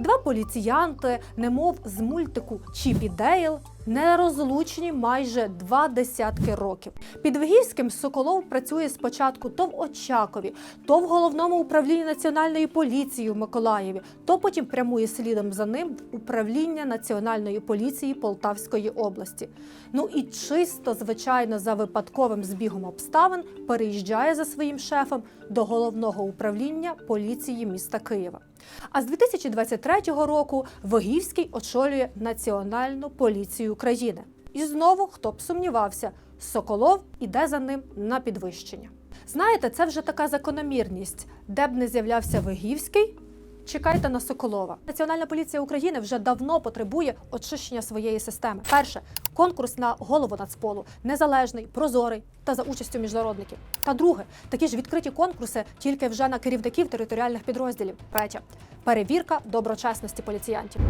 Два поліціянти, немов з мультику Чіп і Дейл, нерозлучні майже два десятки років. Під Вигівським Соколов працює спочатку то в Очакові, то в головному управлінні національної поліції в Миколаєві, то потім прямує слідом за ним в управління національної поліції Полтавської області. Ну і чисто, звичайно, за випадковим збігом обставин переїжджає за своїм шефом до головного управління поліції міста Києва. А з 2023 року Вогівський очолює Національну поліцію України. І знову, хто б сумнівався, Соколов іде за ним на підвищення. Знаєте, це вже така закономірність, де б не з'являвся Вигівський. Чекайте на Соколова. Національна поліція України вже давно потребує очищення своєї системи. Перше конкурс на голову нацполу незалежний, прозорий та за участю міжнародників. Та друге, такі ж відкриті конкурси тільки вже на керівників територіальних підрозділів. Третє перевірка доброчесності поліціянтів.